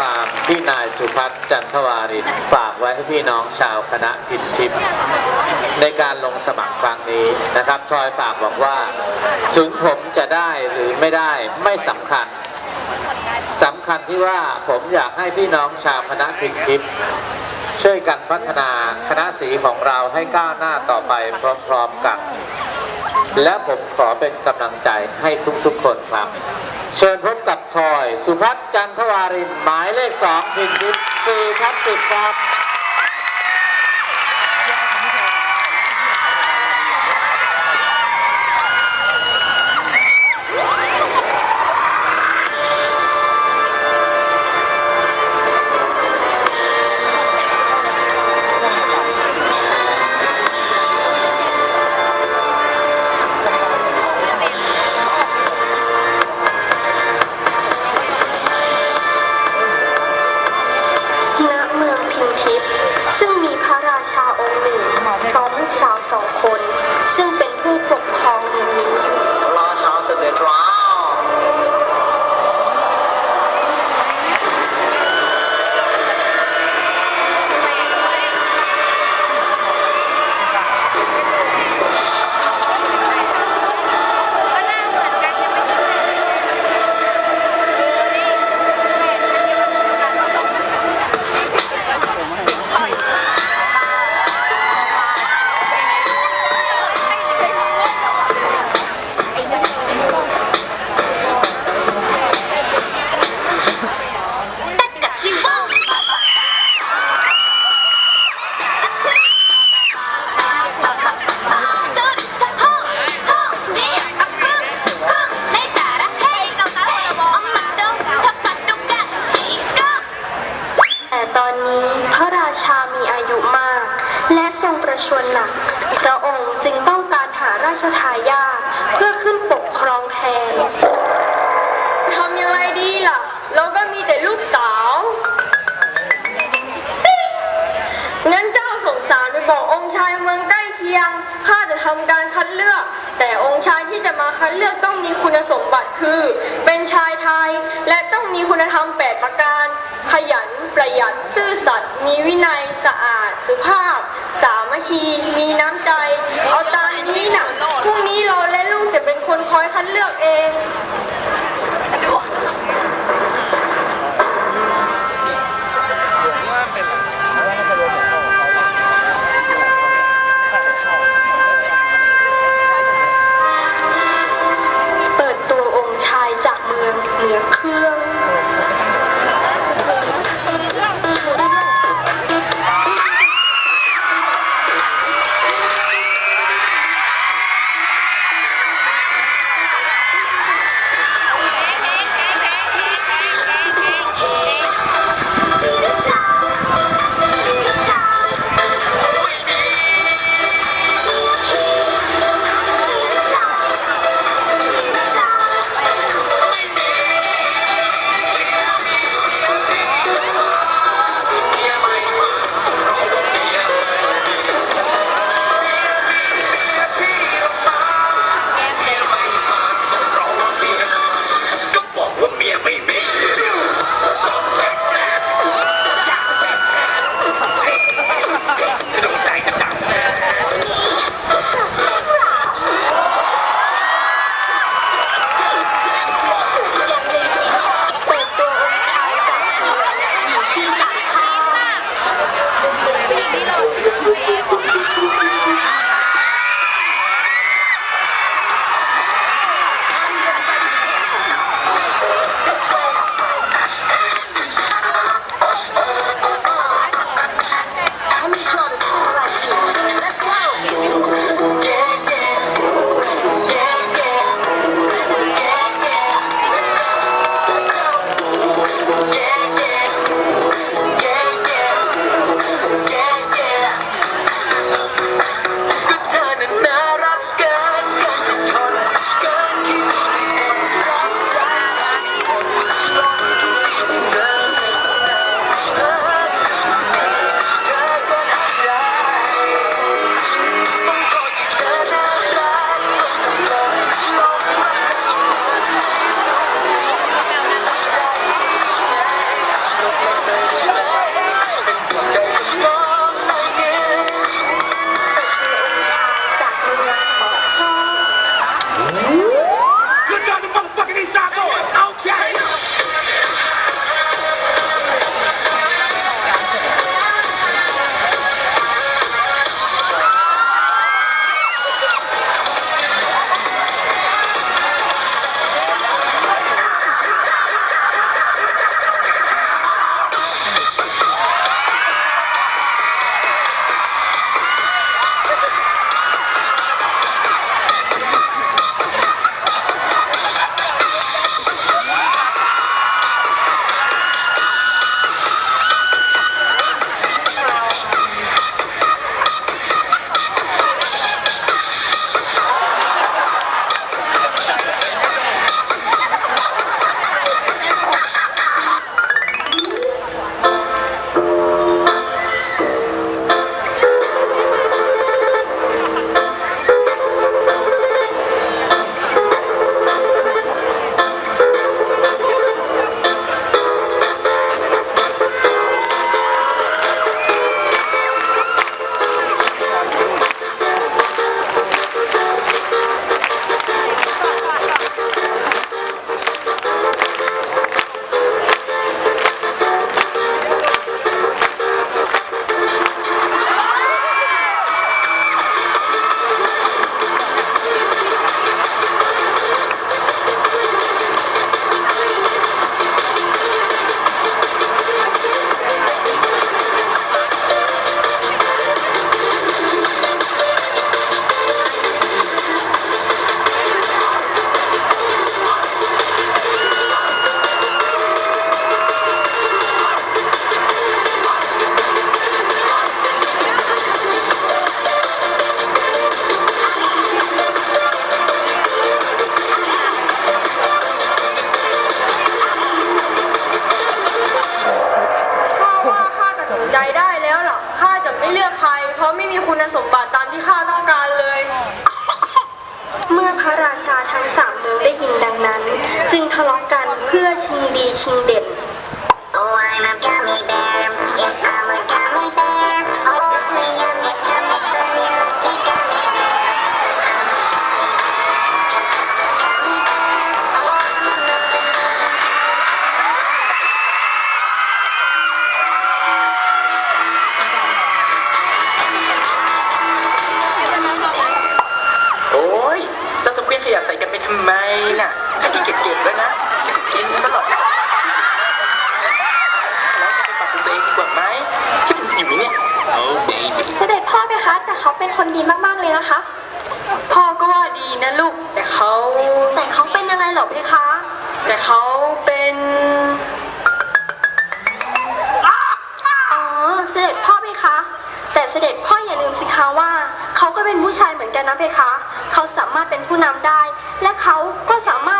ความที่นายสุพัฒน์จันทวารินฝากไว้ให้พี่น้องชาวคณะพินทิพย์ในการลงสมัครครั้งนี้นะครับทอยฝากบอกว่า ถึงผมจะได้หรือไม่ได้ไม่สำคัญสำคัญที่ว่าผมอยากให้พี่น้องชาวคณะพินทิพย์ช่วยกันพัฒนาคณะสีของเราให้ก้าวหน้าต่อไปพร้อมๆกัน และผมขอเป็นกำลังใจให้ทุกๆคนครับ เชิญพบกับทอย สุพัฒน์จันทวารินหมายเลขสองพินทิพย์สี่ทับสิบครับ ชวรหนัก พระองค์จึงต้องการหาราชทายาทเพื่อขึ้นปกครองแทนทำยังไงดีล่ะ เราก็มีแต่ลูกสาว งั้นเจ้าสงสารไปบอกองค์ชายเมืองใกล้เคียง ข้าจะทำการคัดเลือก ที่จะมาคัดเลือกต้องมีคุณสมบัติคือ เป็นชายไทย และต้องมีคุณธรรม 8 ประการ ขยันประหยัดซื่อสัตย์มีวินัยสะอาด สุภาพ สามัคคี มีน้ำใจ เอาตามนี้นะพรุ่งนี้เราและลูกจะเป็นคนคอยคัดเลือกเอง คุณสมบัติตามที่ข้าต้องการเลย เมื่อพระราชาทั้งสามเมืองได้ยินดังนั้น จึงทะเลาะกันเพื่อชิงดีชิงเด่น Oh, I'm a gummy bear. Yes, ไปทำไมน่ะถ้ากินเก็บๆด้วยนะสิก็กินซะหรอกแล้วจะไปปรับปรุงตัวเองดีกว่าไหมคิดถึงสิวเนี่ย Oh baby เสด็จพ่อไหมคะ แต่เขาเป็นคนดีมากๆเลยนะคะ พ่อก็ว่าดีนะลูก แต่เขาแต่เขาเป็นอะไรเหรอเพคะ แต่เขาเป็นอ๋อเสด็จพ่อเพคะ แต่เสด็จพ่ออย่าลืมสิคะว่า เขาก็เป็นผู้ชายเหมือนกันนะเพคะ เขาสามารถเป็นผู้นำได้ และเขาก็สามารถ